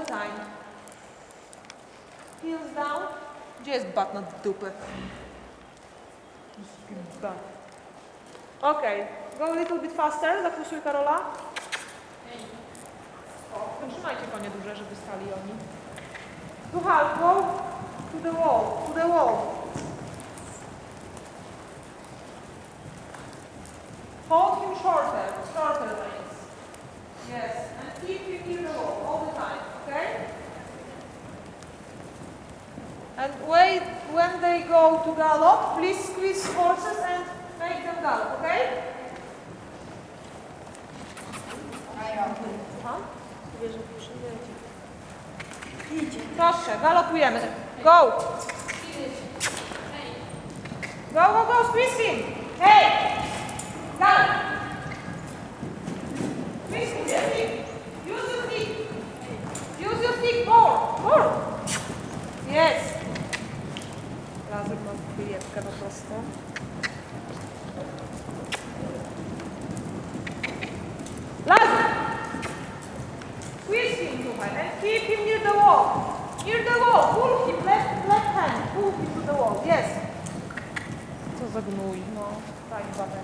time. Heels down. Jest bat na dupę? Okay, go a little bit faster, zapuszczuj Karola. O, trzymajcie konie duże, żeby stali oni. Half, go to the wall, to the wall. Hold him shorter, shorter legs. Yes, and keep him And wait, when they go to gallop, please squeeze horses and make them gallop, okay? Aha. Proszę, galopujemy. Go! Go, go, go, squeeze him! Hey! Gallop! Squeeze him, him. Use your stick. Use your stick more, more. Yes. Mam wyjebkę po prostu. Razem! Squeeze him, słuchaj, and keep him near the wall. Near the wall. Pull him, left, left hand. Pull him to the wall. Yes. Co za gnój, no. Daj babę.